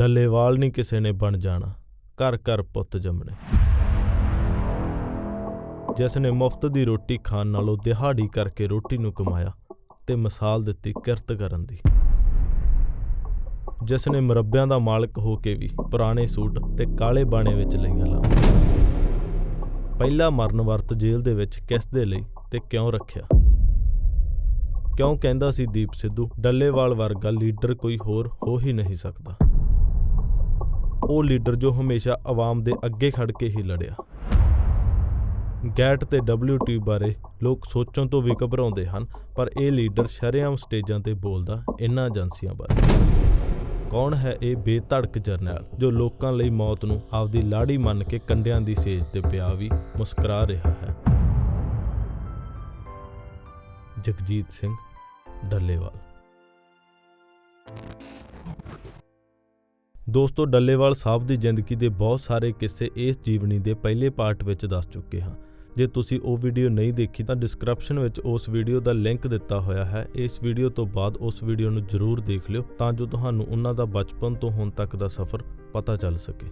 ਡੱਲੇਵਾਲ ਨਹੀਂ ਕਿਸੇ ਨੇ ਬਣ ਜਾਣਾ। ਘਰ ਘਰ ਪੁੱਤ ਜੰਮਣੇ। ਜਿਸ ਨੇ ਮੁਫਤ ਦੀ ਰੋਟੀ ਖਾਣ ਨਾਲੋਂ ਦਿਹਾੜੀ ਕਰਕੇ ਰੋਟੀ ਨੂੰ ਕਮਾਇਆ ਤੇ ਮਿਸਾਲ ਦਿੱਤੀ ਕਿਰਤ ਕਰਨ ਦੀ। ਜਿਸ ਨੇ ਮਰੱਬਿਆਂ ਦਾ ਮਾਲਕ ਹੋ ਕੇ ਵੀ ਪੁਰਾਣੇ ਸੂਟ ਤੇ ਕਾਲੇ ਬਾਣੇ ਵਿੱਚ ਲਈਆਂ ਲਾ ਪਹਿਲਾ ਮਰਨ ਵਰਤ ਜੇਲ੍ਹ ਦੇ ਵਿੱਚ ਕਿਸ ਦੇ ਲਈ ਤੇ ਕਿਉਂ ਰੱਖਿਆ? ਕਿਉਂ ਕਹਿੰਦਾ ਸੀ ਦੀਪ ਸਿੱਧੂ, ਡੱਲੇਵਾਲ ਵਰਗਾ ਲੀਡਰ ਕੋਈ ਹੋਰ ਹੋ ਹੀ ਨਹੀਂ ਸਕਦਾ। ਉਹ ਲੀਡਰ ਜੋ ਹਮੇਸ਼ਾ ਆਵਾਮ ਦੇ ਅੱਗੇ ਖੜ ਕੇ ਹੀ ਲੜਿਆ। ਗੈਟ ਤੇ WT ਬਾਰੇ ਲੋਕ ਸੋਚਣ ਤੋਂ ਵੀ ਘਬਰਾਉਂਦੇ ਹਨ, ਪਰ ਇਹ ਲੀਡਰ ਸ਼ਰੇਆਮ ਸਟੇਜਾਂ ਤੇ ਬੋਲਦਾ ਇਹਨਾਂ ਏਜੰਸੀਆਂ ਬਾਰੇ। ਕੌਣ ਹੈ ਇਹ ਬੇਧੜਕ ਜਰਨੈਲ ਜੋ ਲੋਕਾਂ ਲਈ ਮੌਤ ਨੂੰ ਆਪਦੀ ਲਾੜੀ ਮੰਨ ਕੇ ਕੰਡਿਆਂ ਦੀ ਸੇਜ ਤੇ ਪਿਆ ਵੀ ਮੁਸਕਰਾ ਰਿਹਾ ਹੈ? ਜਗਜੀਤ ਸਿੰਘ, ਡੱਲੇਵਾਲ। ਦੋਸਤੋ, ਡੱਲੇਵਾਲ ਸਾਹਿਬ ਦੀ ਜ਼ਿੰਦਗੀ ਦੇ ਬਹੁਤ ਸਾਰੇ ਕਿੱਸੇ ਇਸ ਜੀਵਨੀ ਦੇ ਪਹਿਲੇ ਪਾਰਟ ਵਿੱਚ ਦੱਸ ਚੁੱਕੇ ਹਾਂ। ਜੇ ਤੁਸੀਂ ਉਹ ਵੀਡੀਓ ਨਹੀਂ ਦੇਖੀ, ਤਾਂ ਡਿਸਕ੍ਰਿਪਸ਼ਨ ਵਿੱਚ ਉਸ ਵੀਡੀਓ ਦਾ ਲਿੰਕ ਦਿੱਤਾ ਹੋਇਆ ਹੈ। ਇਸ ਵੀਡੀਓ ਤੋਂ ਬਾਅਦ ਉਸ ਵੀਡੀਓ ਨੂੰ ਜ਼ਰੂਰ ਦੇਖ ਲਿਓ, ਤਾਂ ਜੋ ਤੁਹਾਨੂੰ ਉਹਨਾਂ ਦਾ ਬਚਪਨ ਤੋਂ ਹੁਣ ਤੱਕ ਦਾ ਸਫ਼ਰ ਪਤਾ ਚੱਲ ਸਕੇ।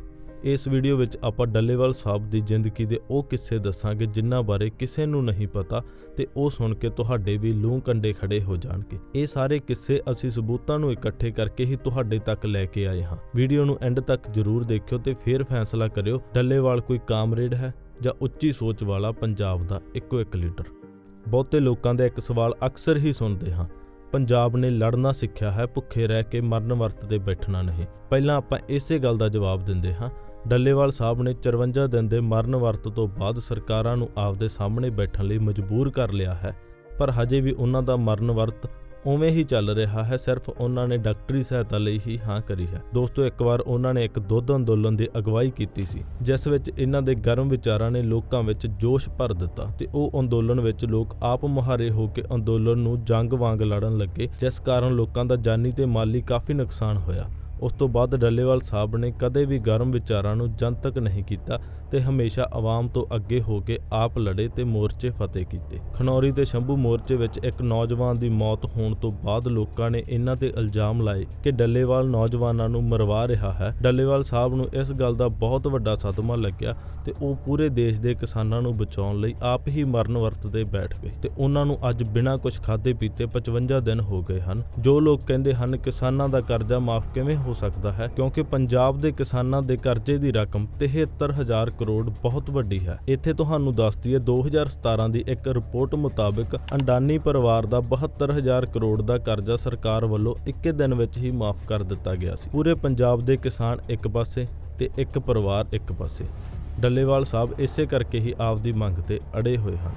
ਇਸ ਵੀਡੀਓ ਵਿੱਚ ਆਪਾਂ ਡੱਲੇਵਾਲ ਸਾਹਿਬ ਦੀ ਜ਼ਿੰਦਗੀ ਦੇ ਉਹ ਕਿੱਸੇ ਦੱਸਾਂਗੇ ਜਿਨ੍ਹਾਂ ਬਾਰੇ ਕਿਸੇ ਨੂੰ ਨਹੀਂ ਪਤਾ ਤੇ ਉਹ ਸੁਣ ਕੇ ਤੁਹਾਡੇ ਵੀ ਲੂੰ ਕੰਡੇ ਖੜੇ ਹੋ ਜਾਣਗੇ। ਇਹ ਸਾਰੇ ਕਿੱਸੇ ਅਸੀਂ ਸਬੂਤਾਂ ਨੂੰ ਇਕੱਠੇ ਕਰਕੇ ਹੀ ਤੁਹਾਡੇ ਤੱਕ ਲੈ ਕੇ ਆਏ ਹਾਂ। ਵੀਡੀਓ ਨੂੰ ਐਂਡ ਤੱਕ ਜ਼ਰੂਰ ਦੇਖਿਓ ਤੇ ਫਿਰ ਫੈਸਲਾ ਕਰਿਓ, ਡੱਲੇਵਾਲ ਕੋਈ ਕਾਮਰੇਡ ਹੈ ਜਾਂ ਉੱਚੀ ਸੋਚ ਵਾਲਾ ਪੰਜਾਬ ਦਾ ਇੱਕੋ ਇੱਕ ਲੀਡਰ? ਬਹੁਤੇ ਲੋਕਾਂ ਦਾ ਇੱਕ ਸਵਾਲ ਅਕਸਰ ਹੀ ਸੁਣਦੇ ਹਾਂ, ਪੰਜਾਬ ਨੇ ਲੜਨਾ ਸਿੱਖਿਆ ਹੈ, ਭੁੱਖੇ ਰਹਿ ਕੇ ਮਰਨ ਵਰਤ ਤੇ ਬੈਠਣਾ ਨਹੀਂ। ਪਹਿਲਾਂ ਆਪਾਂ ਇਸੇ ਗੱਲ ਦਾ ਜਵਾਬ ਦਿੰਦੇ ਹਾਂ ਡੱਲੇਵਾਲ ਸਾਹਿਬ ਨੇ 54 ਦਿਨ ਦੇ ਮਰਨ ਵਰਤ ਤੋਂ ਬਾਅਦ ਸਰਕਾਰਾਂ ਨੂੰ ਆਪਦੇ ਸਾਹਮਣੇ ਬੈਠਣ ਲਈ ਮਜਬੂਰ ਕਰ ਲਿਆ ਹੈ। ਪਰ ਹਜੇ ਵੀ ਉਹਨਾਂ ਦਾ ਮਰਨ ਵਰਤ ਉਵੇਂ ਹੀ ਚੱਲ ਰਿਹਾ ਹੈ, ਸਿਰਫ ਉਹਨਾਂ ਨੇ ਡਾਕਟਰੀ ਸਹਾਇਤਾ ਲਈ ਹੀ ਹਾਂ ਕਰੀ ਹੈ। ਦੋਸਤੋ, ਇੱਕ ਵਾਰ ਉਹਨਾਂ ਨੇ ਇੱਕ ਦੁੱਧ ਅੰਦੋਲਨ ਦੀ ਅਗਵਾਈ ਕੀਤੀ ਸੀ, ਜਿਸ ਵਿੱਚ ਇਹਨਾਂ ਦੇ ਗਰਮ ਵਿਚਾਰਾਂ ਨੇ ਲੋਕਾਂ ਵਿੱਚ ਜੋਸ਼ ਭਰ ਦਿੱਤਾ ਤੇ ਉਹ ਅੰਦੋਲਨ ਵਿੱਚ ਲੋਕ ਆਪ ਮੁਹਾਰੇ ਹੋ ਕੇ ਅੰਦੋਲਨ ਨੂੰ ਜੰਗ ਵਾਂਗ ਲੜਨ ਲੱਗੇ, ਜਿਸ ਕਾਰਨ ਲੋਕਾਂ ਦਾ ਜਾਨੀ ਤੇ ਮਾਲੀ ਕਾਫੀ ਨੁਕਸਾਨ ਹੋਇਆ। ਉਸ ਤੋਂ ਬਾਅਦ ਡੱਲੇਵਾਲ ਸਾਹਿਬ ਨੇ ਕਦੇ ਵੀ ਗਰਮ ਵਿਚਾਰਾਂ ਨੂੰ ਜਨਤਕ ਨਹੀਂ ਕੀਤਾ ਤੇ ਹਮੇਸ਼ਾ ਆਵਾਮ ਤੋਂ ਅੱਗੇ ਹੋ ਕੇ ਆਪ ਲੜੇ ਤੇ ਮੋਰਚੇ ਫਤਿਹ ਕੀਤੇ। ਖਨੌਰੀ ਤੇ ਸ਼ੰਭੂ ਮੋਰਚੇ ਵਿੱਚ ਇੱਕ ਨੌਜਵਾਨ ਦੀ ਮੌਤ ਹੋਣ ਤੋਂ ਬਾਅਦ ਲੋਕਾਂ ਨੇ ਇਹਨਾਂ ਤੇ ਇਲਜ਼ਾਮ ਲਾਏ ਕਿ ਡੱਲੇਵਾਲ ਨੌਜਵਾਨਾਂ ਨੂੰ ਮਰਵਾ ਰਿਹਾ ਹੈ। ਡੱਲੇਵਾਲ ਸਾਹਿਬ ਨੂੰ ਇਸ ਗੱਲ ਦਾ ਬਹੁਤ ਵੱਡਾ ਸਦਮਾ ਲੱਗਿਆ ਤੇ ਉਹ ਪੂਰੇ ਦੇਸ਼ ਦੇ ਕਿਸਾਨਾਂ ਨੂੰ ਬਚਾਉਣ ਲਈ ਆਪ ਹੀ ਮਰਨ ਵਰਤਦੇ ਬੈਠ ਗਏ ਤੇ ਉਹਨਾਂ ਨੂੰ ਅੱਜ ਬਿਨਾਂ ਕੁਝ ਖਾਦੇ ਪੀਤੇ 55 ਦਿਨ ਹੋ ਗਏ ਹਨ। ਜੋ ਲੋਕ ਕਹਿੰਦੇ ਹਨ, ਕਿਸਾਨਾਂ ਦਾ ਕਰਜ਼ਾ ਮਾਫ ਕਿਵੇਂ ਹੋ ਸਕਦਾ ਹੈ ਕਿਉਂਕਿ ਪੰਜਾਬ ਦੇ ਕਿਸਾਨਾਂ ਦੇ ਕਰਜ਼ੇ ਦੀ ਰਕਮ 73000 ਕਰੋੜ ਬਹੁਤ ਵੱਡੀ ਹੈ। ਇੱਥੇ ਤੁਹਾਨੂੰ ਦੱਸਦੀ ਹੈ 2017 ਦੀ ਇੱਕ ਰਿਪੋਰਟ ਮੁਤਾਬਕ ਅੰਡਾਨੀ ਪਰਿਵਾਰ ਦਾ 72000 ਕਰੋੜ ਦਾ ਕਰਜ਼ਾ ਸਰਕਾਰ ਵੱਲੋਂ ਇੱਕੇ ਦਿਨ ਵਿੱਚ ਹੀ ਮਾਫ ਕਰ ਦਿੱਤਾ ਗਿਆ ਸੀ। ਪੂਰੇ ਪੰਜਾਬ ਦੇ ਕਿਸਾਨ ਇੱਕ ਪਾਸੇ ਤੇ ਇੱਕ ਪਰਿਵਾਰ ਇੱਕ ਪਾਸੇ। ਡੱਲੇਵਾਲ ਸਾਹਿਬ ਇਸੇ ਕਰਕੇ ਹੀ ਆਪਦੀ ਮੰਗ ਤੇ ਅੜੇ ਹੋਏ ਹਨ।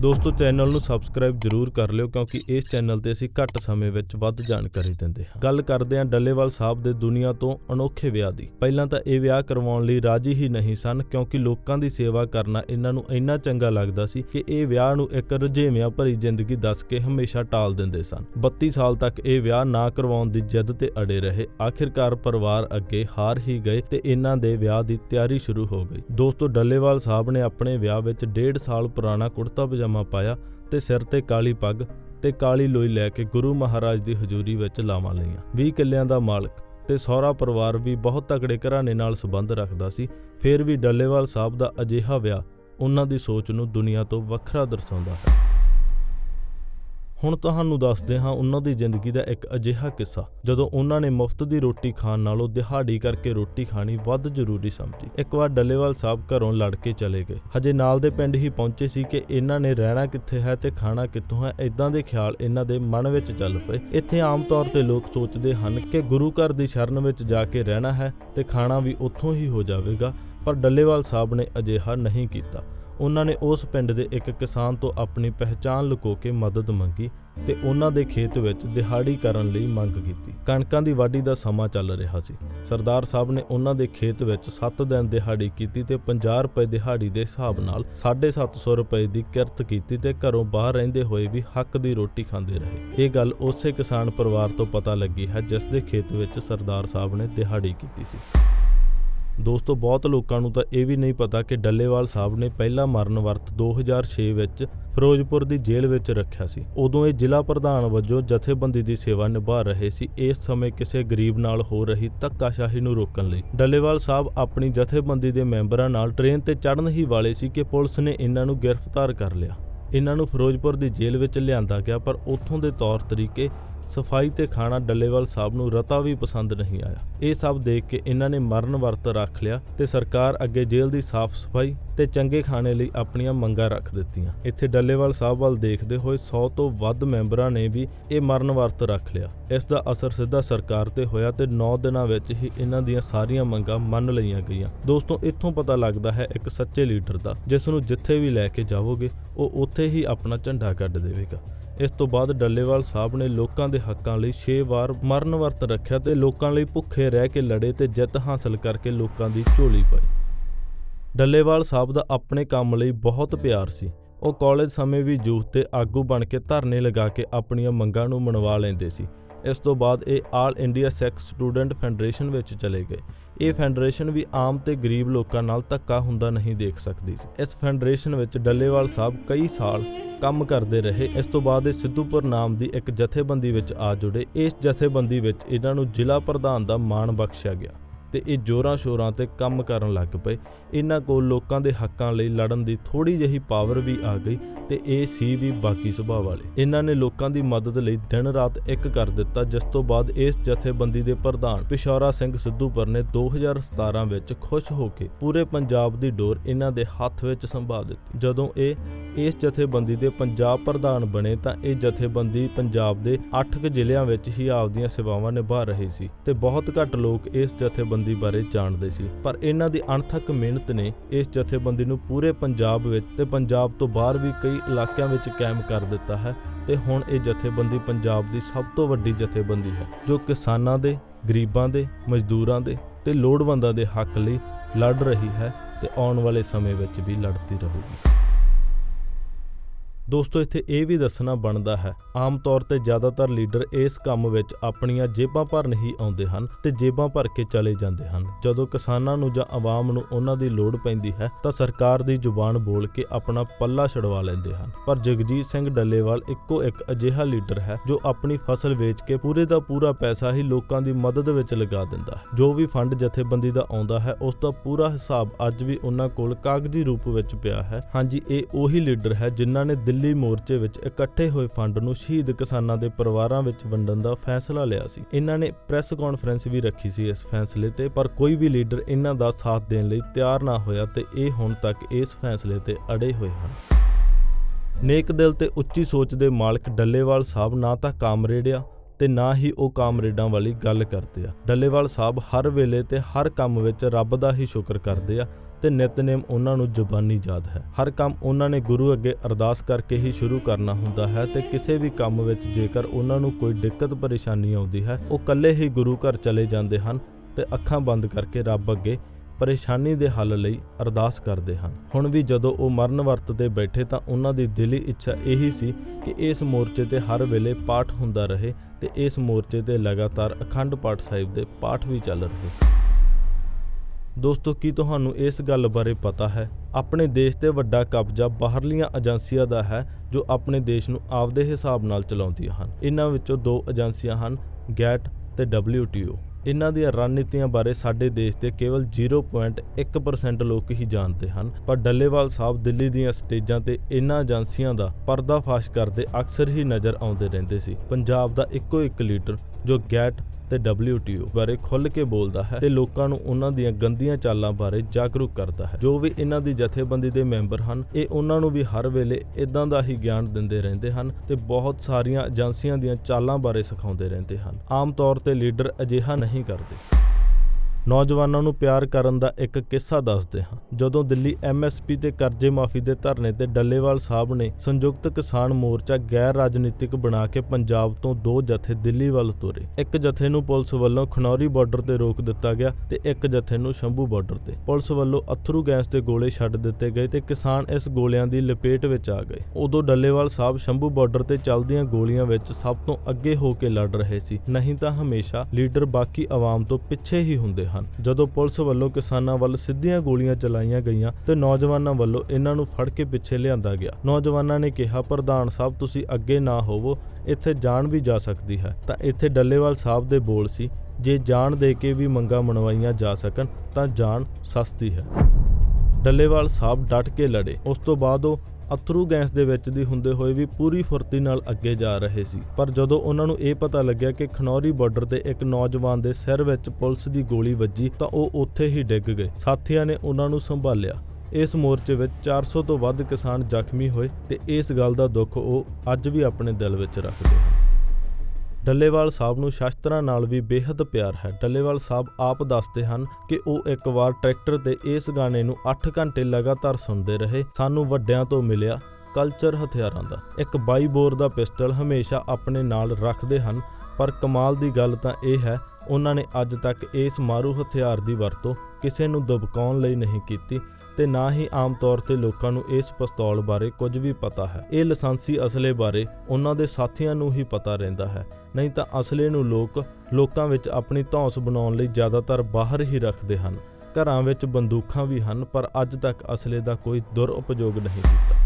ਦੋਸਤੋ ਚੈਨਲ ਨੂੰ ਸਬਸਕ੍ਰਾਈਬ ਜਰੂਰ ਕਰ ਲਿਓ ਕਿਉਂਕਿ ਇਸ ਚੈਨਲ ਤੇ ਅਸੀਂ ਘੱਟ ਸਮੇਂ ਵਿੱਚ ਵੱਧ ਜਾਣਕਾਰੀ ਦਿੰਦੇ ਹਾਂ। ਗੱਲ ਕਰਦੇ ਹਾਂ ਡੱਲੇਵਾਲ ਸਾਹਿਬ ਦੇ ਦੁਨੀਆ ਤੋਂ ਅਨੋਖੇ ਵਿਆਹ ਦੀ। ਪਹਿਲਾਂ ਤਾਂ ਇਹ ਵਿਆਹ ਕਰਵਾਉਣ ਲਈ ਰਾਜੀ ਹੀ ਨਹੀਂ ਸਨ ਕਿਉਂਕਿ ਲੋਕਾਂ ਦੀ ਸੇਵਾ ਕਰਨਾ ਇਹਨਾਂ ਨੂੰ ਇੰਨਾ ਚੰਗਾ ਲੱਗਦਾ ਸੀ ਕਿ ਇਹ ਵਿਆਹ ਨੂੰ ਇੱਕ ਰੁਝੇਵਿਆਂ ਭਰੀ ਜ਼ਿੰਦਗੀ ਦੱਸ ਕੇ ਹਮੇਸ਼ਾ ਟਾਲ ਦਿੰਦੇ ਸਨ। 32 ਸਾਲ ਤੱਕ ਇਹ ਵਿਆਹ ਨਾ ਕਰਵਾਉਣ ਦੀ ਜਿੱਦ ਤੇ ਅੜੇ ਰਹੇ। ਆਖਿਰਕਾਰ ਪਰਿਵਾਰ ਅੱਗੇ ਹਾਰ ਹੀ ਗਏ ਤੇ ਇਹਨਾਂ ਦੇ ਵਿਆਹ ਦੀ ਤਿਆਰੀ ਸ਼ੁਰੂ ਹੋ ਗਈ। ਦੋਸਤੋ, ਡੱਲੇਵਾਲ ਸਾਹਿਬ ਨੇ ਆਪਣੇ ਵਿਆਹ ਵਿੱਚ 1.5 ਸਾਲ ਪੁਰਾਣਾ ਕੁੜਤਾ ਪਜਾਮਾ ਪਾਇਆ ਤੇ ਸਿਰ ਤੇ ਕਾਲੀ ਪੱਗ ਤੇ ਕਾਲੀ ਲੋਈ ਲੈ ਕੇ ਗੁਰੂ ਮਹਾਰਾਜ ਦੀ ਹਜ਼ੂਰੀ ਵਿੱਚ ਲਾਵਾਂ ਲਈਆਂ। 20 ਕਿੱਲਿਆਂ ਦਾ ਮਾਲਕ ਤੇ ਸਹੁਰਾ ਪਰਿਵਾਰ ਵੀ ਬਹੁਤ ਤਕੜੇ ਘਰਾਣੇ ਨਾਲ ਸੰਬੰਧ ਰੱਖਦਾ ਸੀ। ਫਿਰ ਵੀ ਡੱਲੇਵਾਲ ਸਾਹਿਬ ਦਾ ਅਜਿਹਾ ਵਿਆਹ ਉਹਨਾਂ ਦੀ ਸੋਚ ਨੂੰ ਦੁਨੀਆ ਤੋਂ ਵੱਖਰਾ ਦਰਸਾਉਂਦਾ ਹੈ। ਹੁਣ ਤੁਹਾਨੂੰ ਦੱਸਦੇ ਹਾਂ ਉਹਨਾਂ ਦੀ ਜ਼ਿੰਦਗੀ ਦਾ ਇੱਕ ਅਜਿਹਾ ਕਿੱਸਾ। ਜਦੋਂ ਉਹਨਾਂ ਨੇ ਮੁਫਤ ਦੀ ਰੋਟੀ ਖਾਣ ਨਾਲੋਂ ਦਿਹਾੜੀ ਕਰਕੇ ਰੋਟੀ ਖਾਣੀ ਵੱਧ ਜ਼ਰੂਰੀ ਸਮਝੀ। ਇੱਕ ਵਾਰ ਡੱਲੇਵਾਲ ਸਾਹਿਬ ਘਰੋਂ ਲੜ ਕੇ ਚਲੇ ਗਏ। ਹਜੇ ਨਾਲ ਦੇ ਪਿੰਡ ਹੀ ਪਹੁੰਚੇ ਸੀ ਕਿ ਇਹਨਾਂ ਨੇ ਰਹਿਣਾ ਕਿੱਥੇ ਹੈ ਤੇ ਖਾਣਾ ਕਿੱਥੋਂ ਹੈ ਇਦਾਂ ਦੇ ਖਿਆਲ ਇਹਨਾਂ ਦੇ ਮਨ ਵਿੱਚ ਚੱਲ ਪਏ। ਇੱਥੇ ਆਮ ਤੌਰ ਤੇ ਲੋਕ ਸੋਚਦੇ ਹਨ ਕਿ ਗੁਰੂ ਘਰ ਦੀ ਸ਼ਰਨ ਵਿੱਚ ਜਾ ਕੇ ਰਹਿਣਾ ਹੈ ਤੇ ਖਾਣਾ ਵੀ ਉੱਥੋਂ ਹੀ ਹੋ ਜਾਵੇਗਾ, ਪਰ ਡੱਲੇਵਾਲ ਸਾਹਿਬ ਨੇ ਅਜਿਹਾ ਨਹੀਂ ਕੀਤਾ। ਉਹਨਾਂ ਨੇ ਉਸ ਪਿੰਡ ਦੇ ਇੱਕ ਕਿਸਾਨ ਤੋਂ ਆਪਣੀ ਪਹਿਚਾਣ ਲੁਕੋ ਕੇ ਮਦਦ ਮੰਗੀ ਤੇ ਉਹਨਾਂ ਦੇ ਖੇਤ ਵਿੱਚ ਦਿਹਾੜੀ ਕਰਨ ਲਈ ਮੰਗ ਕੀਤੀ। ਕਣਕਾਂ ਦੀ ਵਾਢੀ ਦਾ ਸਮਾਂ ਚੱਲ ਰਿਹਾ ਸੀ। ਸਰਦਾਰ ਸਾਹਿਬ ਨੇ ਉਹਨਾਂ ਦੇ ਖੇਤ ਵਿੱਚ 7 ਦਿਨ ਦਿਹਾੜੀ ਕੀਤੀ ਤੇ 50 ਰੁਪਏ ਦਿਹਾੜੀ ਦੇ ਹਿਸਾਬ ਨਾਲ 750 ਰੁਪਏ ਦੀ ਕਿਰਤ ਕੀਤੀ ਤੇ ਘਰੋਂ ਬਾਹਰ ਰਹਿੰਦੇ ਹੋਏ ਵੀ ਹੱਕ ਦੀ ਰੋਟੀ ਖਾਂਦੇ ਰਹੇ। ਇਹ ਗੱਲ ਉਸੇ ਕਿਸਾਨ ਪਰਿਵਾਰ ਤੋਂ ਪਤਾ ਲੱਗੀ ਹੈ ਜਿਸ ਦੇ ਖੇਤ ਵਿੱਚ ਸਰਦਾਰ ਸਾਹਿਬ ਨੇ ਦਿਹਾੜੀ ਕੀਤੀ ਸੀ। ਦੋਸਤੋ, ਬਹੁਤ ਲੋਕਾਂ ਨੂੰ ਤਾਂ ਇਹ ਵੀ ਨਹੀਂ ਪਤਾ ਕਿ ਡੱਲੇਵਾਲ ਸਾਹਿਬ ਨੇ ਪਹਿਲਾ ਮਰਨ ਵਰਤ 2006 ਵਿੱਚ ਫਿਰੋਜ਼ਪੁਰ ਦੀ ਜੇਲ੍ਹ ਵਿੱਚ ਰੱਖਿਆ ਸੀ। ਉਦੋਂ ਇਹ ਜ਼ਿਲ੍ਹਾ ਪ੍ਰਧਾਨ ਵਜੋਂ ਜਥੇਬੰਦੀ ਦੀ ਸੇਵਾ ਨਿਭਾ ਰਹੇ ਸੀ। ਇਸ ਸਮੇਂ ਕਿਸੇ ਗਰੀਬ ਨਾਲ ਹੋ ਰਹੀ ਧੱਕਾਸ਼ਾਹੀ ਨੂੰ ਰੋਕਣ ਲਈ ਡੱਲੇਵਾਲ ਸਾਹਿਬ ਆਪਣੀ ਜਥੇਬੰਦੀ ਦੇ ਮੈਂਬਰਾਂ ਨਾਲ ਟ੍ਰੇਨ ਤੇ ਚੜ੍ਹਨ ਹੀ ਵਾਲੇ ਸੀ ਕਿ ਪੁਲਿਸ ਨੇ ਇਹਨਾਂ ਨੂੰ ਗ੍ਰਿਫਤਾਰ ਕਰ ਲਿਆ। ਇਹਨਾਂ ਨੂੰ ਫਿਰੋਜ਼ਪੁਰ ਦੀ ਜੇਲ੍ਹ ਵਿੱਚ ਲਿਆਂਦਾ ਗਿਆ, ਪਰ ਉੱਥੋਂ ਦੇ ਤੌਰ ਤਰੀਕੇ ਸਫ਼ਾਈ ਤੇ ਖਾਣਾ ਡੱਲੇਵਾਲ ਸਾਹਿਬ ਨੂੰ ਰਤਾ ਵੀ ਪਸੰਦ ਨਹੀਂ ਆਇਆ। ਇਹ ਸਭ ਦੇਖ ਕੇ ਇਹਨਾਂ ਨੇ ਮਰਨ ਵਰਤ ਰੱਖ ਲਿਆ ਤੇ ਸਰਕਾਰ ਅੱਗੇ ਜੇਲ੍ਹ ਦੀ ਸਾਫ਼ ਸਫ਼ਾਈ ਤੇ ਚੰਗੇ ਖਾਣੇ ਲਈ ਆਪਣੀਆਂ ਮੰਗਾਂ ਰੱਖ ਦਿੱਤੀਆਂ। ਇੱਥੇ ਡੱਲੇਵਾਲ ਸਾਹਿਬ ਵੱਲ ਦੇਖਦੇ ਹੋਏ 100 ਤੋਂ ਵੱਧ ਮੈਂਬਰਾਂ ਨੇ ਵੀ ਇਹ ਮਰਨ ਵਰਤ ਰੱਖ ਲਿਆ। ਇਸ ਦਾ ਅਸਰ ਸਿੱਧਾ ਸਰਕਾਰ ਤੇ ਹੋਇਆ ਤੇ 9 ਦਿਨਾਂ ਵਿੱਚ ਹੀ ਇਹਨਾਂ ਦੀਆਂ ਸਾਰੀਆਂ ਮੰਗਾਂ ਮੰਨ ਲਈਆਂ ਗਈਆਂ। ਦੋਸਤੋ, ਇੱਥੋਂ ਪਤਾ ਲੱਗਦਾ ਹੈ ਇੱਕ ਸੱਚੇ ਲੀਡਰ ਦਾ, ਜਿਸ ਨੂੰ ਜਿੱਥੇ ਵੀ ਲੈ ਕੇ ਜਾਵੋਗੇ, ਉਹ ਉੱਥੇ ਹੀ ਆਪਣਾ ਝੰਡਾ ਕੱਢ ਦੇਵੇਗਾ। ਇਸ ਤੋਂ ਬਾਅਦ ਡੱਲੇਵਾਲ ਸਾਹਿਬ ਨੇ ਲੋਕਾਂ ਦੇ ਹੱਕਾਂ ਲਈ 6 ਵਾਰ ਮਰਨ ਵਰਤ ਰੱਖਿਆ ਤੇ ਲੋਕਾਂ ਲਈ ਭੁੱਖੇ ਰਹਿ ਕੇ ਲੜੇ ਤੇ ਜਿੱਤ ਹਾਸਲ ਕਰਕੇ ਲੋਕਾਂ ਦੀ ਝੋਲੀ ਪਾਈ। ਡੱਲੇਵਾਲ ਸਾਹਿਬ ਦਾ ਆਪਣੇ ਕੰਮ ਲਈ ਬਹੁਤ ਪਿਆਰ ਸੀ। ਉਹ ਕਾਲਜ ਸਮੇਂ ਵੀ ਯੂਥ ਤੇ ਆਗੂ ਬਣ ਕੇ ਧਰਨੇ ਲਗਾ ਕੇ ਆਪਣੀਆਂ ਮੰਗਾਂ ਨੂੰ ਮਨਵਾ ਲੈਂਦੇ ਸੀ। ਇਸ ਤੋਂ ਬਾਅਦ ਇਹ all India sex student federation ਵਿੱਚ ਚਲੇ ਗਏ। ਇਹ ਫੈਡਰੇਸ਼ਨ ਵੀ ਆਮ ਤੇ ਗਰੀਬ ਲੋਕਾਂ ਨਾਲ ਧੱਕਾ ਹੁੰਦਾ ਨਹੀਂ ਦੇਖ ਸਕਦੀ ਸੀ। ਇਸ ਫੈਡਰੇਸ਼ਨ ਵਿੱਚ ਡੱਲੇਵਾਲ ਸਾਹਿਬ ਕਈ ਸਾਲ ਕੰਮ ਕਰਦੇ ਰਹੇ। ਇਸ ਤੋਂ ਬਾਅਦ ਇਹ ਸਿੱਧੂਪੁਰ ਨਾਮ ਦੀ ਇੱਕ ਜਥੇਬੰਦੀ ਵਿੱਚ ਆ ਜੁੜੇ। ਇਸ ਜਥੇਬੰਦੀ ਵਿੱਚ ਇਹਨਾਂ ਨੂੰ ਜ਼ਿਲ੍ਹਾ ਪ੍ਰਧਾਨ ਦਾ ਮਾਣ ਬਖਸ਼ਿਆ ਗਿਆ। ਤੇ ਇਹ ਜੋਰਾਂ ਸ਼ੋਰਾਂ ਤੇ ਕੰਮ ਕਰਨ ਲੱਗ ਪਏ। ਇਹਨਾਂ ਕੋਲ ਲੋਕਾਂ ਦੇ ਹੱਕਾਂ ਲਈ ਲੜਨ ਦੀ ਥੋੜੀ ਜਿਹੀ ਪਾਵਰ ਵੀ ਆ ਗਈ ਤੇ ਇਹ ਸੀ ਵੀ ਬਾਕੀ ਸੁਭਾਅ ਵਾਲੇ। ਇਹਨਾਂ ਨੇ ਲੋਕਾਂ ਦੀ ਮਦਦ ਲਈ ਦਿਨ ਰਾਤ ਇੱਕ ਕਰ ਦਿੱਤਾ, ਜਿਸ ਤੋਂ ਬਾਅਦ ਇਸ ਜਥੇਬੰਦੀ ਦੇ ਪ੍ਰਧਾਨ ਪਿਸ਼ੌਰਾ ਸਿੰਘ ਸਿੱਧੂਪੁਰ ਨੇ 2017 ਵਿੱਚ ਖੁਸ਼ ਹੋ ਕੇ ਪੂਰੇ ਪੰਜਾਬ ਦੀ ਡੋਰ ਇਹਨਾਂ ਦੇ ਹੱਥ ਵਿੱਚ ਸੰਭਾਲ ਦਿੱਤੀ। ਜਦੋਂ ਇਹ ਇਸ ਜਥੇਬੰਦੀ ਦੇ ਪੰਜਾਬ ਪ੍ਰਧਾਨ ਬਣੇ ਤਾਂ ਇਹ ਜਥੇਬੰਦੀ ਪੰਜਾਬ ਦੇ 8 ਕੁ ਜ਼ਿਲ੍ਹਿਆਂ ਵਿੱਚ ਹੀ ਆਪਦੀਆਂ ਸੇਵਾਵਾਂ ਨਿਭਾ ਰਹੀ ਸੀ ਤੇ ਬਹੁਤ ਘੱਟ ਲੋਕ ਇਸ ਜਥੇਬੰਦੀ ਬਾਰੇ ਜਾਣਦੇ ਸੀ, ਪਰ ਇਹਨਾਂ ਦੀ ਅਣਥੱਕ ਮਿਹਨਤ ਨੇ ਇਸ ਜਥੇਬੰਦੀ ਨੂੰ ਪੂਰੇ ਪੰਜਾਬ ਵਿੱਚ ਤੇ ਪੰਜਾਬ ਤੋਂ ਬਾਹਰ ਵੀ ਕਈ ਇਲਾਕਿਆਂ ਵਿੱਚ ਕਾਇਮ ਕਰ ਦਿੱਤਾ ਹੈ ਤੇ ਹੁਣ ਇਹ ਜਥੇਬੰਦੀ ਪੰਜਾਬ ਦੀ ਸਭ ਤੋਂ ਵੱਡੀ ਜਥੇਬੰਦੀ ਹੈ, ਜੋ ਕਿਸਾਨਾਂ ਦੇ, ਗਰੀਬਾਂ ਦੇ, ਮਜ਼ਦੂਰਾਂ ਦੇ ਤੇ ਲੋੜਵੰਦਾਂ ਦੇ ਹੱਕ ਲਈ ਲੜ ਰਹੀ ਹੈ ਤੇ ਆਉਣ ਵਾਲੇ ਸਮੇਂ ਵਿੱਚ ਵੀ ਲੜਦੀ ਰਹੂਗੀ। ਦੋਸਤੋ, ਇੱਥੇ ਇਹ ਵੀ ਦੱਸਣਾ ਬਣਦਾ ਹੈ, ਆਮ ਤੌਰ ਤੇ ਜ਼ਿਆਦਾਤਰ ਲੀਡਰ ਇਸ ਕੰਮ ਵਿੱਚ ਆਪਣੀਆਂ ਜੇਬਾਂ ਭਰਨ ਹੀ ਆਉਂਦੇ ਹਨ ਤੇ ਜੇਬਾਂ ਭਰ ਕੇ ਚਲੇ ਜਾਂਦੇ ਹਨ। ਜਦੋਂ ਕਿਸਾਨਾਂ ਨੂੰ ਜਾਂ ਆਵਾਮ ਨੂੰ ਉਹਨਾਂ ਦੀ ਲੋੜ ਪੈਂਦੀ ਹੈ, ਤਾਂ ਸਰਕਾਰ ਦੀ ਜ਼ੁਬਾਨ ਬੋਲ ਕੇ ਆਪਣਾ ਪੱਲਾ ਛਡਵਾ ਲੈਂਦੇ ਹਨ। ਪਰ ਜਗਜੀਤ ਸਿੰਘ ਡੱਲੇਵਾਲ ਇੱਕੋ ਇੱਕ ਅਜਿਹਾ ਲੀਡਰ ਹੈ, ਜੋ ਆਪਣੀ ਫਸਲ ਵੇਚ ਕੇ ਪੂਰੇ ਦਾ ਪੂਰਾ ਪੈਸਾ ਹੀ ਲੋਕਾਂ ਦੀ ਮਦਦ ਵਿੱਚ ਲਗਾ ਦਿੰਦਾ ਹੈ। ਜੋ ਵੀ ਫੰਡ ਜਥੇਬੰਦੀ ਦਾ ਆਉਂਦਾ ਹੈ, ਉਸ ਦਾ ਪੂਰਾ ਹਿਸਾਬ ਅੱਜ ਵੀ ਉਹਨਾਂ ਕੋਲ ਕਾਗਜ਼ੀ ਰੂਪ ਵਿੱਚ ਪਿਆ ਹੈ। ਹਾਂਜੀ, ਇਹ ਉਹੀ ਲੀਡਰ ਹੈ, ਜਿਨ੍ਹਾਂ ਨੇ ਦਿੱਲੀ ਮੋਰਚੇ ਵਿੱਚ ਇਕੱਠੇ ਹੋਏ ਫੰਡ ਨੂੰ ਸ਼ਹੀਦ ਕਿਸਾਨਾਂ ਦੇ ਪਰਿਵਾਰਾਂ ਵਿੱਚ ਵੰਡਣ ਦਾ ਫੈਸਲਾ ਲਿਆ ਸੀ। ਇਹਨਾਂ ਨੇ ਪ੍ਰੈਸ ਕਾਨਫਰੰਸ ਵੀ ਰੱਖੀ ਸੀ ਇਸ ਫੈਸਲੇ ਤੇ, ਪਰ ਕੋਈ ਵੀ ਲੀਡਰ ਇਹਨਾਂ ਦਾ ਸਾਥ ਦੇਣ ਲਈ ਤਿਆਰ ਨਾ ਹੋਇਆ ਤੇ ਇਹ ਹੁਣ ਤੱਕ ਇਸ ਫੈਸਲੇ ਤੇ ਅੜੇ ਹੋਏ ਹਨ। ਨੇਕ ਦਿਲ ਤੇ ਉੱਚੀ ਸੋਚ ਦੇ ਮਾਲਕ ਡੱਲੇਵਾਲ ਸਾਹਿਬ ਨਾ ਤਾਂ ਕਾਮਰੇਡ ਆ ਤੇ ਨਾ ਹੀ ਉਹ ਕਾਮਰੇਡਾਂ ਵਾਲੀ ਗੱਲ ਕਰਦੇ ਆ। ਡੱਲੇਵਾਲ ਸਾਹਿਬ ਹਰ ਵੇਲੇ ਤੇ ਹਰ ਕੰਮ ਵਿੱਚ ਰੱਬ ਦਾ ਹੀ ਸ਼ੁਕਰ ਕਰਦੇ ਆ। ਤੇ ਨਿਤਨੇਮ ਉਹਨਾਂ ਨੂੰ ਜ਼ੁਬਾਨੀ ਯਾਦ ਹੈ। ਹਰ ਕੰਮ ਉਹਨਾਂ ਨੇ ਗੁਰੂ ਅੱਗੇ ਅਰਦਾਸ ਕਰਕੇ ਹੀ ਸ਼ੁਰੂ ਕਰਨਾ ਹੁੰਦਾ ਹੈ ਤੇ ਕਿਸੇ ਵੀ ਕੰਮ ਵਿੱਚ ਜੇਕਰ ਉਹਨਾਂ ਨੂੰ ਕੋਈ ਦਿੱਕਤ ਪਰੇਸ਼ਾਨੀ ਆਉਂਦੀ ਹੈ, ਉਹ ਇਕੱਲੇ ਹੀ ਗੁਰੂ ਘਰ ਚਲੇ ਜਾਂਦੇ ਹਨ ਤੇ ਅੱਖਾਂ ਬੰਦ ਕਰਕੇ ਰੱਬ ਅੱਗੇ ਪਰੇਸ਼ਾਨੀ ਦੇ ਹੱਲ ਲਈ ਅਰਦਾਸ ਕਰਦੇ ਹਨ। ਹੁਣ ਵੀ ਜਦੋਂ ਉਹ ਮਰਨ ਵਰਤ ਤੇ ਬੈਠੇ ਤਾਂ ਉਹਨਾਂ ਦੀ ਦਿਲੀ ਇੱਛਾ ਇਹੀ ਸੀ ਕਿ ਇਸ ਮੋਰਚੇ ਤੇ ਹਰ ਵੇਲੇ ਪਾਠ ਹੁੰਦਾ ਰਹੇ ਤੇ ਇਸ ਮੋਰਚੇ ਤੇ ਲਗਾਤਾਰ ਅਖੰਡ ਪਾਠ ਸਾਹਿਬ ਦੇ ਪਾਠ ਵੀ ਚੱਲ ਰਹੇ। ਦੋਸਤੋ, ਕੀ ਤੁਹਾਨੂੰ ਇਸ ਗੱਲ ਬਾਰੇ ਪਤਾ ਹੈ? ਆਪਣੇ ਦੇਸ਼ ਤੇ ਵੱਡਾ ਕਬਜ਼ਾ ਬਾਹਰਲੀਆਂ ਏਜੰਸੀਆਂ ਦਾ ਹੈ, ਜੋ ਆਪਣੇ ਦੇਸ਼ ਨੂੰ ਆਪਦੇ ਹਿਸਾਬ ਨਾਲ ਚਲਾਉਂਦੀਆਂ ਹਨ। ਇਹਨਾਂ ਵਿੱਚੋਂ ਦੋ ਏਜੰਸੀਆਂ ਹਨ, ਗੈਟ ਤੇ WTO ਇਹਨਾਂ ਦੀਆਂ ਰਣਨੀਤੀਆਂ ਬਾਰੇ ਸਾਡੇ ਦੇਸ਼ ਦੇ ਕੇਵਲ 0.1% ਲੋਕ ਹੀ ਜਾਣਦੇ ਹਨ। ਪਰ ਡੱਲੇਵਾਲ ਸਾਹਿਬ ਦਿੱਲੀ ਦੀਆਂ ਸਟੇਜਾਂ ਤੇ ਇਹਨਾਂ ਏਜੰਸੀਆਂ ਦਾ ਪਰਦਾਫਾਸ਼ ਕਰਦੇ ਅਕਸਰ ਹੀ ਨਜ਼ਰ ਆਉਂਦੇ ਰਹਿੰਦੇ ਸੀ। ਪੰਜਾਬ ਦਾ ਇੱਕੋ ਇੱਕ ਲੀਡਰ, ਜੋ ਗੈਟ ਤੇ WTO ਬਾਰੇ ਖੁੱਲ੍ਹ ਕੇ ਬੋਲਦਾ ਹੈ ਤੇ ਲੋਕਾਂ ਨੂੰ ਉਹਨਾਂ ਦੀਆਂ ਗੰਦੀਆਂ ਚਾਲਾਂ ਬਾਰੇ ਜਾਗਰੂਕ ਕਰਦਾ ਹੈ। ਜੋ ਵੀ ਇਹਨਾਂ ਦੀ ਜਥੇਬੰਦੀ ਦੇ ਮੈਂਬਰ ਹਨ, ਇਹ ਉਹਨਾਂ ਨੂੰ ਵੀ ਹਰ ਵੇਲੇ ਇਦਾਂ ਦਾ ਹੀ ਗਿਆਨ ਦਿੰਦੇ ਰਹਿੰਦੇ ਹਨ ਤੇ ਬਹੁਤ ਸਾਰੀਆਂ ਏਜੰਸੀਆਂ ਦੀਆਂ ਚਾਲਾਂ ਬਾਰੇ ਸਿਖਾਉਂਦੇ ਰਹਿੰਦੇ ਹਨ। ਆਮ ਤੌਰ ਤੇ ਲੀਡਰ ਅਜਿਹਾ ਨਹੀਂ ਕਰਦੇ। ਨੌਜਵਾਨਾਂ ਨੂੰ ਪਿਆਰ ਕਰਨ ਦਾ ਇੱਕ ਕਿੱਸਾ ਦੱਸਦੇ ਹਾਂ। ਜਦੋਂ ਦਿੱਲੀ ਐਮਐਸਪੀ ਤੇ ਕਰਜ਼ੇ ਮਾਫੀ ਦੇ ਧਰਨੇ ਤੇ ਡੱਲੇਵਾਲ ਸਾਹਿਬ ਨੇ ਸੰਯੁਕਤ ਕਿਸਾਨ ਮੋਰਚਾ ਗੈਰ ਰਾਜਨੀਤਿਕ ਬਣਾ ਕੇ ਪੰਜਾਬ ਤੋਂ ਦੋ ਜਥੇ ਦਿੱਲੀ ਵੱਲ ਤੁਰੇ। ਇੱਕ ਜਥੇ ਨੂੰ ਪੁਲਿਸ ਵੱਲੋਂ ਖਨੌਰੀ ਬਾਰਡਰ ਤੇ ਰੋਕ ਦਿੱਤਾ ਗਿਆ ਤੇ ਇੱਕ ਜਥੇ ਨੂੰ ਸ਼ੰਭੂ ਬਾਰਡਰ ਤੇ। ਪੁਲਿਸ ਵੱਲੋਂ ਅਥਰੂ ਗੈਸ ਦੇ ਗੋਲੇ ਛੱਡ ਦਿੱਤੇ ਗਏ ਤੇ ਕਿਸਾਨ ਇਸ ਗੋਲਿਆਂ ਦੀ ਲਪੇਟ ਵਿੱਚ ਆ ਗਏ। ਉਦੋਂ ਡੱਲੇਵਾਲ ਸਾਹਿਬ ਸ਼ੰਭੂ ਬਾਰਡਰ ਤੇ ਚੱਲਦੀਆਂ ਗੋਲੀਆਂ ਵਿੱਚ ਸਭ ਤੋਂ ਅੱਗੇ ਹੋ ਕੇ ਲੜ ਰਹੇ ਸੀ। ਨਹੀਂ ਤਾਂ ਹਮੇਸ਼ਾ ਲੀਡਰ ਬਾਕੀ ਆਵਾਮ ਤੋਂ ਪਿੱਛੇ ਹੀ ਹੁੰਦੇ ਹਨ। ਜਦੋਂ ਪੁਲਿਸ ਵੱਲੋਂ ਕਿਸਾਨਾਂ ਵੱਲ ਸਿੱਧੀਆਂ ਗੋਲੀਆਂ ਚਲਾਈਆਂ ਗਈਆਂ, ਤੇ ਨੌਜਵਾਨਾਂ ਵੱਲੋਂ ਇਹਨਾਂ ਨੂੰ ਫੜ ਕੇ ਪਿੱਛੇ ਲਿਆਂਦਾ ਗਿਆ। ਨੌਜਵਾਨਾਂ ਨੇ ਕਿਹਾ, ਪ੍ਰਧਾਨ ਸਾਹਿਬ, ਤੁਸੀਂ ਅੱਗੇ ਨਾ ਹੋਵੋ, ਇੱਥੇ ਜਾਨ ਵੀ ਜਾ ਸਕਦੀ ਹੈ। ਤਾਂ ਇੱਥੇ ਡੱਲੇਵਾਲ ਸਾਹਿਬ ਦੇ ਬੋਲ ਸੀ, ਜੇ ਜਾਨ ਦੇ ਕੇ ਵੀ ਮੰਗਾਂ ਮਨਵਾਈਆਂ ਜਾ ਸਕਣ, ਤਾਂ ਜਾਨ ਸਸਤੀ ਹੈ। ਡੱਲੇਵਾਲ ਸਾਹਿਬ ਡਟ ਕੇ ਲੜੇ। ਉਸ ਤੋਂ ਬਾਅਦ ਉਹ ਅਥਰੂ ਗੈਸ ਦੇ ਵਿੱਚ ਦੀ ਹੁੰਦੇ ਹੋਏ ਵੀ ਪੂਰੀ ਫੁਰਤੀ ਨਾਲ ਅੱਗੇ ਜਾ ਰਹੇ ਸੀ। ਪਰ ਜਦੋਂ ਉਹਨਾਂ ਨੂੰ ਇਹ ਪਤਾ ਲੱਗਿਆ ਕਿ ਖਨੌਰੀ ਬਾਰਡਰ ਤੇ ਇੱਕ ਨੌਜਵਾਨ ਦੇ ਸਿਰ ਵਿੱਚ ਪੁਲਿਸ ਦੀ ਗੋਲੀ ਵੱਜੀ, ਤਾਂ ਉਹ ਉੱਥੇ ਹੀ ਡਿੱਗ ਗਏ। ਸਾਥੀਆਂ ਨੇ ਉਹਨਾਂ ਨੂੰ ਸੰਭਾਲਿਆ। ਇਸ ਮੋਰਚੇ ਵਿੱਚ 400 ਤੋਂ ਵੱਧ ਕਿਸਾਨ ਜ਼ਖਮੀ ਹੋਏ ਤੇ ਇਸ ਗੱਲ ਦਾ ਦੁੱਖ ਉਹ ਅੱਜ ਵੀ ਆਪਣੇ ਦਿਲ ਵਿੱਚ ਰੱਖਦੇ ਹਨ। ਡੱਲੇਵਾਲ ਸਾਹਿਬ ਨੂੰ ਸ਼ਸਤਰਾਂ ਨਾਲ ਵੀ ਬੇਹੱਦ ਪਿਆਰ ਹੈ। ਡੱਲੇਵਾਲ ਸਾਹਿਬ ਆਪ ਦੱਸਦੇ ਹਨ ਕਿ ਉਹ ਇੱਕ ਵਾਰ ਟਰੈਕਟਰ ਤੇ ਇਸ ਗਾਣੇ ਨੂੰ 8 ਘੰਟੇ ਲਗਾਤਾਰ ਸੁਣਦੇ ਰਹੇ। ਸਾਨੂੰ ਵੱਡਿਆਂ ਤੋਂ ਮਿਲਿਆ ਕਲਚਰ ਹਥਿਆਰਾਂ ਦਾ। ਇੱਕ 22 ਬੋਰ ਦਾ ਪਿਸਟਲ ਹਮੇਸ਼ਾ ਆਪਣੇ ਨਾਲ ਰੱਖਦੇ ਹਨ, ਪਰ ਕਮਾਲ ਦੀ ਗੱਲ ਤਾਂ ਇਹ ਹੈ, ਉਹਨਾਂ ਨੇ ਅੱਜ ਤੱਕ ਇਸ ਮਾਰੂ ਹਥਿਆਰ ਦੀ ਵਰਤੋਂ ਕਿਸੇ ਨੂੰ ਦਬਕਾਉਣ ਲਈ ਨਹੀਂ ਕੀਤੀ। ਤੇ ਨਾ ਹੀ ਆਮ ਤੌਰ ਤੇ ਲੋਕਾਂ ਨੂੰ ਇਸ ਪਿਸਤੌਲ ਬਾਰੇ ਕੁਝ ਵੀ ਪਤਾ ਹੈ। ਇਹ ਲਾਇਸੈਂਸੀ ਅਸਲੇ ਬਾਰੇ ਉਹਨਾਂ ਦੇ ਸਾਥੀਆਂ ਨੂੰ ਹੀ ਪਤਾ ਰਹਿੰਦਾ ਹੈ। ਨਹੀਂ ਤਾਂ ਅਸਲੇ ਨੂੰ ਲੋਕ ਲੋਕਾਂ ਵਿੱਚ ਆਪਣੀ ਧੌਂਸ ਬਣਾਉਣ ਲਈ ਜ਼ਿਆਦਾਤਰ ਬਾਹਰ ਹੀ ਰੱਖਦੇ ਹਨ। ਘਰਾਂ ਵਿੱਚ ਬੰਦੂਕਾਂ ਵੀ ਹਨ, ਪਰ ਅੱਜ ਤੱਕ ਅਸਲੇ ਦਾ ਕੋਈ ਦੁਰਉਪਯੋਗ ਨਹੀਂ ਕੀਤਾ।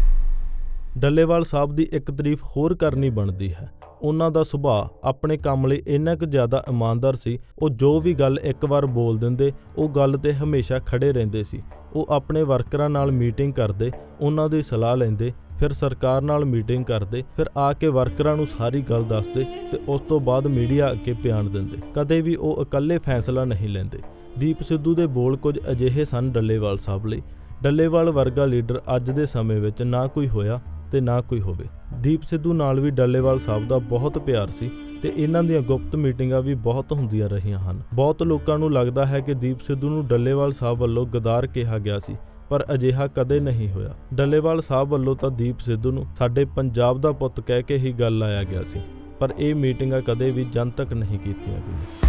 ਡੱਲੇਵਾਲ ਸਾਹਿਬ ਦੀ ਇੱਕ ਤਾਰੀਫ ਹੋਰ ਕਰਨੀ ਬਣਦੀ ਹੈ। ਉਹਨਾਂ ਦਾ ਸੁਭਾਅ ਆਪਣੇ ਕੰਮ ਲਈ ਇੰਨਾ ਕੁ ਜ਼ਿਆਦਾ ਇਮਾਨਦਾਰ ਸੀ, ਉਹ ਜੋ ਵੀ ਗੱਲ ਇੱਕ ਵਾਰ ਬੋਲ ਦਿੰਦੇ, ਉਹ ਗੱਲ ਤੇ ਹਮੇਸ਼ਾ ਖੜੇ ਰਹਿੰਦੇ ਸੀ। ਉਹ ਆਪਣੇ ਵਰਕਰਾਂ ਨਾਲ ਮੀਟਿੰਗ ਕਰਦੇ, ਉਹਨਾਂ ਦੀ ਸਲਾਹ ਲੈਂਦੇ, ਫਿਰ ਸਰਕਾਰ ਨਾਲ ਮੀਟਿੰਗ ਕਰਦੇ, ਫਿਰ ਆ ਕੇ ਵਰਕਰਾਂ ਨੂੰ ਸਾਰੀ ਗੱਲ ਦੱਸਦੇ ਤੇ ਉਸ ਤੋਂ ਬਾਅਦ ਮੀਡੀਆ ਅੱਗੇ ਬਿਆਨ ਦਿੰਦੇ। ਕਦੇ ਵੀ ਉਹ ਇਕੱਲੇ ਫੈਸਲਾ ਨਹੀਂ ਲੈਂਦੇ। ਦੀਪ ਸਿੱਧੂ ਦੇ ਬੋਲ ਕੁਝ ਅਜਿਹੇ ਸਨ ਡੱਲੇਵਾਲ ਸਾਹਿਬ ਲਈ। ਡੱਲੇਵਾਲ ਵਰਗਾ ਲੀਡਰ ਅੱਜ ਦੇ ਸਮੇਂ ਵਿੱਚ ਨਾ ਕੋਈ ਹੋਇਆ ਤੇ ਨਾ ਕੋਈ ਹੋਵੇ। ਦੀਪ ਸਿੱਧੂ ਨਾਲ ਵੀ ਡੱਲੇਵਾਲ ਸਾਹਿਬ ਦਾ ਬਹੁਤ ਪਿਆਰ ਸੀ ਤੇ ਇਹਨਾਂ ਦੀਆਂ ਗੁਪਤ ਮੀਟਿੰਗਾਂ ਵੀ ਬਹੁਤ ਹੁੰਦੀਆਂ ਰਹੀਆਂ ਹਨ। ਬਹੁਤ ਲੋਕਾਂ ਨੂੰ ਲੱਗਦਾ ਹੈ ਕਿ ਦੀਪ ਸਿੱਧੂ ਨੂੰ ਡੱਲੇਵਾਲ ਸਾਹਿਬ ਵੱਲੋਂ ਗਦਾਰ ਕਿਹਾ ਗਿਆ ਸੀ, ਪਰ ਅਜਿਹਾ ਕਦੇ ਨਹੀਂ ਹੋਇਆ। ਡੱਲੇਵਾਲ ਸਾਹਿਬ ਵੱਲੋਂ ਤਾਂ ਦੀਪ ਸਿੱਧੂ ਨੂੰ ਸਾਡੇ ਪੰਜਾਬ ਦਾ ਪੁੱਤ ਕਹਿ ਕੇ ਹੀ ਗੱਲ ਲਾਇਆ ਗਿਆ ਸੀ, ਪਰ ਇਹ ਮੀਟਿੰਗਾਂ ਕਦੇ ਵੀ ਜਨਤਕ ਨਹੀਂ ਕੀਤੀਆਂ ਗਈਆਂ।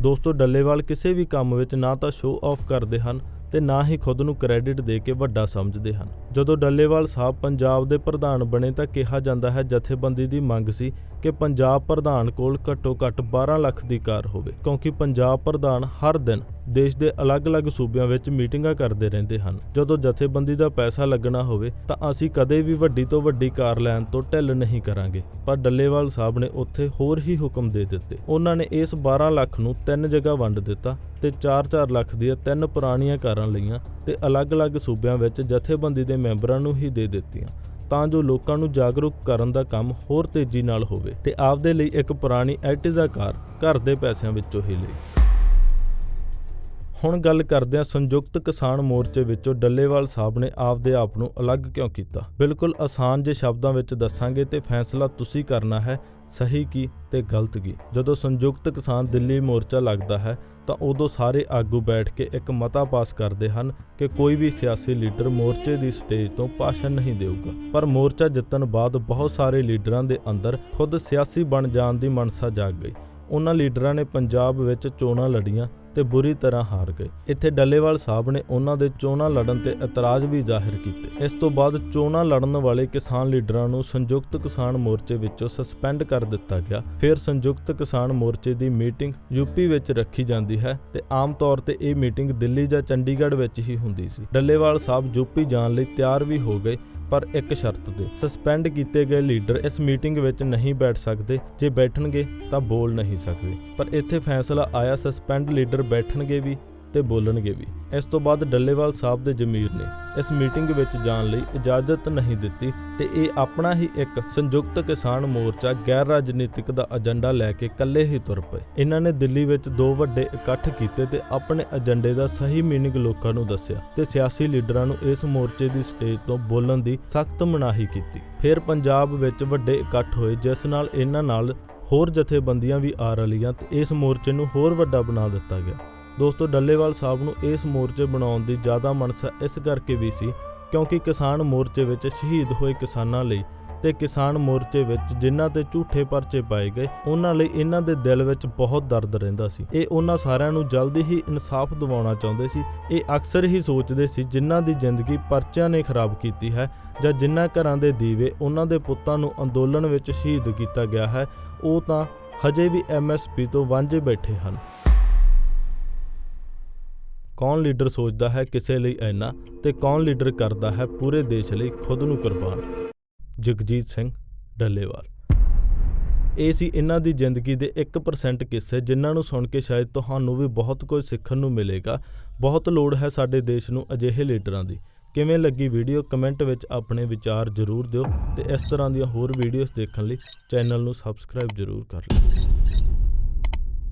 ਦੋਸਤੋ, ਡੱਲੇਵਾਲ ਕਿਸੇ ਵੀ ਕੰਮ ਵਿੱਚ ਨਾ ਤਾਂ ਸ਼ੋਅ ਆਫ ਕਰਦੇ ਹਨ ਤੇ ਨਾ ਹੀ ਖੁਦ ਨੂੰ ਕ੍ਰੈਡਿਟ ਦੇ ਕੇ ਵੱਡਾ ਸਮਝਦੇ ਹਨ। ਜਦੋਂ ਡੱਲੇਵਾਲ ਸਾਹਿਬ ਪੰਜਾਬ ਦੇ ਪ੍ਰਧਾਨ ਬਣੇ ਤਾਂ ਕਿਹਾ ਜਾਂਦਾ ਹੈ, ਜਥੇਬੰਦੀ ਦੀ ਮੰਗ ਸੀ ਕਿ ਪੰਜਾਬ ਪ੍ਰਧਾਨ ਕੋਲ ਘੱਟੋ-ਘੱਟ 12 ਲੱਖ ਦੀ ਕਾਰ ਹੋਵੇ, ਕਿਉਂਕਿ ਪੰਜਾਬ ਪ੍ਰਧਾਨ ਹਰ ਦਿਨ ਦੇਸ਼ ਦੇ ਅਲੱਗ-ਅਲੱਗ ਸੂਬਿਆਂ ਵਿੱਚ ਮੀਟਿੰਗਾਂ ਕਰਦੇ ਰਹਿੰਦੇ ਹਨ। ਜਦੋਂ ਜਥੇਬੰਦੀ ਦਾ ਪੈਸਾ ਲੱਗਣਾ ਹੋਵੇ, ਤਾਂ ਅਸੀਂ ਕਦੇ ਵੀ ਵੱਡੀ ਤੋਂ ਵੱਡੀ ਕਾਰ ਲੈਣ ਤੋਂ ਢਿੱਲ ਨਹੀਂ ਕਰਾਂਗੇ। ਪਰ ਡੱਲੇਵਾਲ ਸਾਹਿਬ ਨੇ ਉੱਥੇ ਹੋਰ ਹੀ ਹੁਕਮ ਦੇ ਦਿੱਤੇ। ਉਹਨਾਂ ਨੇ ਇਸ 12 ਲੱਖ ਨੂੰ ਤਿੰਨ ਜਗ੍ਹਾ ਵੰਡ ਦਿੱਤਾ ਤੇ 4-4 ਲੱਖ ਦੀਆਂ ਤਿੰਨ ਪੁਰਾਣੀਆਂ ਕਾਰਾਂ ਲਈਆਂ ਤੇ ਅਲੱਗ-ਅਲੱਗ ਸੂਬਿਆਂ ਵਿੱਚ ਜਥੇਬੰਦੀ ਦੇ ਮੈਂਬਰਾਂ ਨੂੰ ਹੀ ਦੇ ਦਿੱਤੀਆਂ, ਤਾਂ ਜੋ ਲੋਕਾਂ ਨੂੰ ਜਾਗਰੂਕ ਕਰਨ ਦਾ ਕੰਮ ਹੋਰ ਤੇਜ਼ੀ ਨਾਲ ਹੋਵੇ ਤੇ ਆਪਦੇ ਲਈ ਇੱਕ ਪੁਰਾਣੀ ਐਟਿਜ਼ਾ ਕਾਰ ਘਰ ਦੇ ਪੈਸਿਆਂ ਵਿੱਚੋਂ ਹੀ ਲਈ। ਹੁਣ ਗੱਲ ਕਰਦੇ ਹਾਂ ਸੰਯੁਕਤ ਕਿਸਾਨ ਮੋਰਚੇ ਵਿੱਚੋਂ ਡੱਲੇਵਾਲ ਸਾਹਿਬ ਨੇ ਆਪਦੇ ਆਪ ਨੂੰ ਅਲੱਗ ਕਿਉਂ ਕੀਤਾ? ਬਿਲਕੁਲ ਆਸਾਨ ਜੇ ਸ਼ਬਦਾਂ ਵਿੱਚ ਦੱਸਾਂਗੇ ਤੇ ਫੈਸਲਾ ਤੁਸੀਂ ਕਰਨਾ ਹੈ ਸਹੀ ਕੀ ਤੇ ਗਲਤ ਕੀ। ਜਦੋਂ ਸੰਯੁਕਤ ਕਿਸਾਨ ਦਿੱਲੀ ਮੋਰਚਾ ਲੱਗਦਾ ਹੈ ਤਾਂ ਉਦੋਂ ਸਾਰੇ ਆਗੂ ਬੈਠ ਕੇ ਇੱਕ ਮਤਾ ਪਾਸ ਕਰਦੇ ਹਨ ਕਿ ਕੋਈ ਵੀ ਸਿਆਸੀ ਲੀਡਰ ਮੋਰਚੇ ਦੀ ਸਟੇਜ ਤੋਂ ਭਾਸ਼ਣ ਨਹੀਂ ਦੇਊਗਾ। ਪਰ ਮੋਰਚਾ ਜਿੱਤਣ ਬਾਅਦ ਬਹੁਤ ਸਾਰੇ ਲੀਡਰਾਂ ਦੇ ਅੰਦਰ ਖੁਦ ਸਿਆਸੀ ਬਣ ਜਾਣ ਦੀ ਮਨਸਾ ਜਾਗ ਗਈ। ਉਹਨਾਂ ਲੀਡਰਾਂ ਨੇ ਪੰਜਾਬ ਵਿੱਚ ਚੋਣਾਂ ਲੜੀਆਂ ਤੇ ਬੁਰੀ ਤਰ੍ਹਾਂ ਹਾਰ ਗਏ। ਇੱਥੇ ਡੱਲੇਵਾਲ ਸਾਹਿਬ ਨੇ ਉਹਨਾਂ ਦੇ ਚੋਣਾਂ ਲੜਨ ਤੇ ਇਤਰਾਜ਼ ਵੀ ਜ਼ਾਹਿਰ ਕੀਤੇ। ਇਸ ਤੋਂ ਬਾਅਦ ਚੋਣਾਂ ਲੜਨ ਵਾਲੇ ਕਿਸਾਨ ਲੀਡਰਾਂ ਨੂੰ ਸੰਯੁਕਤ ਕਿਸਾਨ ਮੋਰਚੇ ਵਿੱਚੋਂ ਸਸਪੈਂਡ ਕਰ ਦਿੱਤਾ ਗਿਆ। ਫਿਰ ਸੰਯੁਕਤ ਕਿਸਾਨ ਮੋਰਚੇ ਦੀ ਮੀਟਿੰਗ ਯੂਪੀ ਵਿੱਚ ਰੱਖੀ ਜਾਂਦੀ ਹੈ ਤੇ ਆਮ ਤੌਰ ਤੇ ਇਹ ਮੀਟਿੰਗ ਦਿੱਲੀ ਜਾਂ ਚੰਡੀਗੜ੍ਹ ਵਿੱਚ ਹੀ ਹੁੰਦੀ ਸੀ। ਡੱਲੇਵਾਲ ਸਾਹਿਬ ਯੂਪੀ ਜਾਣ ਲਈ ਤਿਆਰ ਵੀ ਹੋ ਗਏ ਪਰ ਇੱਕ ਸ਼ਰਤ ਤੇ ਸਸਪੈਂਡ ਕੀਤੇ ਗਏ ਲੀਡਰ ਇਸ ਮੀਟਿੰਗ ਵਿੱਚ ਨਹੀਂ ਬੈਠ ਸਕਦੇ। ਜੇ ਬੈਠਣਗੇ ਤਾਂ ਬੋਲ ਨਹੀਂ ਸਕਦੇ। ਪਰ ਇੱਥੇ ਫੈਸਲਾ ਆਇਆ ਸਸਪੈਂਡ ਲੀਡਰ ਬੈਠਣਗੇ ਵੀ। ਤੇ ਬੋਲਣਗੇ ਵੀ। ਇਸ ਤੋਂ ਬਾਅਦ ਡੱਲੇਵਾਲ ਸਾਹਿਬ ਦੇ ਜ਼ਮੀਰ ਨੇ ਇਸ ਮੀਟਿੰਗ ਵਿੱਚ ਜਾਣ ਲਈ ਇਜਾਜ਼ਤ ਨਹੀਂ ਦਿੱਤੀ ਤੇ ਇਹ ਆਪਣਾ ਹੀ ਇੱਕ ਸੰਯੁਕਤ ਕਿਸਾਨ ਮੋਰਚਾ ਗੈਰ ਰਾਜਨੀਤਿਕ ਦਾ ਏਜੰਡਾ ਲੈ ਕੇ ਇਕੱਲੇ ਹੀ ਤੁਰ ਪਏ। ਇਹਨਾਂ ਨੇ ਦਿੱਲੀ ਵਿੱਚ ਦੋ ਵੱਡੇ ਇਕੱਠ ਕੀਤੇ ਤੇ ਆਪਣੇ ਏਜੰਡੇ ਦਾ ਸਹੀ ਮੀਨਿੰਗ ਲੋਕਾਂ ਨੂੰ ਦੱਸਿਆ ਤੇ ਸਿਆਸੀ ਲੀਡਰਾਂ ਨੂੰ ਇਸ ਮੋਰਚੇ ਦੀ ਸਟੇਜ ਤੋਂ ਬੋਲਣ ਦੀ ਸਖਤ ਮਨਾਹੀ ਕੀਤੀ। ਫਿਰ ਪੰਜਾਬ ਵਿੱਚ ਵੱਡੇ ਇਕੱਠ ਹੋਏ, ਜਿਸ ਨਾਲ ਇਹਨਾਂ ਨਾਲ ਹੋਰ ਜਥੇਬੰਦੀਆਂ ਵੀ ਆ ਰਲੀਆਂ ਤੇ ਇਸ ਮੋਰਚੇ ਨੂੰ ਹੋਰ ਵੱਡਾ ਬਣਾ ਦਿੱਤਾ ਗਿਆ। ਦੋਸਤੋ, ਡੱਲੇਵਾਲ ਸਾਹਿਬ ਨੂੰ ਇਸ ਮੋਰਚੇ ਬਣਾਉਣ ਦੀ ਜ਼ਿਆਦਾ ਮਨਸਾ ਇਸ ਕਰਕੇ ਵੀ ਸੀ ਕਿਉਂਕਿ ਕਿਸਾਨ ਮੋਰਚੇ ਵਿੱਚ ਸ਼ਹੀਦ ਹੋਏ ਕਿਸਾਨਾਂ ਲਈ ਤੇ ਕਿਸਾਨ ਮੋਰਚੇ ਵਿੱਚ ਜਿਨ੍ਹਾਂ ਤੇ ਝੂਠੇ ਪਰਚੇ ਪਾਏ ਗਏ, ਉਹਨਾਂ ਲਈ ਇਹਨਾਂ ਦੇ ਦਿਲ ਵਿੱਚ ਬਹੁਤ ਦਰਦ ਰਹਿੰਦਾ ਸੀ। ਇਹ ਉਹਨਾਂ ਸਾਰਿਆਂ ਨੂੰ ਜਲਦੀ ਹੀ ਇਨਸਾਫ ਦਿਵਾਉਣਾ ਚਾਹੁੰਦੇ ਸੀ। ਇਹ ਅਕਸਰ ਹੀ ਸੋਚਦੇ ਸੀ ਜਿਨ੍ਹਾਂ ਦੀ ਜ਼ਿੰਦਗੀ ਪਰਚਿਆਂ ਨੇ ਖਰਾਬ ਕੀਤੀ ਹੈ ਜਾਂ ਜਿਨ੍ਹਾਂ ਘਰਾਂ ਦੇ ਦੀਵੇ ਉਹਨਾਂ ਦੇ ਪੁੱਤਾਂ ਨੂੰ ਅੰਦੋਲਨ ਵਿੱਚ ਸ਼ਹੀਦ ਕੀਤਾ ਗਿਆ ਹੈ, ਉਹ ਤਾਂ ਹਜੇ ਵੀ ਐਮਐਸਪੀ ਤੋਂ ਵਾਂਝੇ ਬੈਠੇ ਹਨ। ਕੌਣ ਲੀਡਰ ਸੋਚਦਾ ਹੈ ਕਿਸੇ ਲਈ ਇੰਨਾ ਤੇ ਕੌਣ ਲੀਡਰ ਕਰਦਾ ਹੈ ਪੂਰੇ ਦੇਸ਼ ਲਈ ਖੁਦ ਨੂੰ ਕੁਰਬਾਨ? ਜਗਜੀਤ ਸਿੰਘ ਡੱਲੇਵਾਲ। ਇਹ ਸੀ ਇਹਨਾਂ ਦੀ ਜ਼ਿੰਦਗੀ ਦੇ 1% ਕਿੱਸੇ, ਜਿਨ੍ਹਾਂ ਨੂੰ ਸੁਣ ਕੇ ਸ਼ਾਇਦ ਤੁਹਾਨੂੰ ਵੀ ਬਹੁਤ ਕੁਝ ਸਿੱਖਣ ਨੂੰ ਮਿਲੇਗਾ। ਬਹੁਤ ਲੋੜ ਹੈ ਸਾਡੇ ਦੇਸ਼ ਨੂੰ ਅਜਿਹੇ ਲੀਡਰਾਂ ਦੀ। ਕਿਵੇਂ ਲੱਗੀ ਵੀਡੀਓ? ਕਮੈਂਟ ਵਿੱਚ ਆਪਣੇ ਵਿਚਾਰ ਜ਼ਰੂਰ ਦਿਓ ਤੇ ਇਸ ਤਰ੍ਹਾਂ ਦੀਆਂ ਹੋਰ ਵੀਡੀਓਜ਼ ਦੇਖਣ ਲਈ ਚੈਨਲ ਨੂੰ ਸਬਸਕ੍ਰਾਈਬ ਜ਼ਰੂਰ ਕਰ ਲਓ।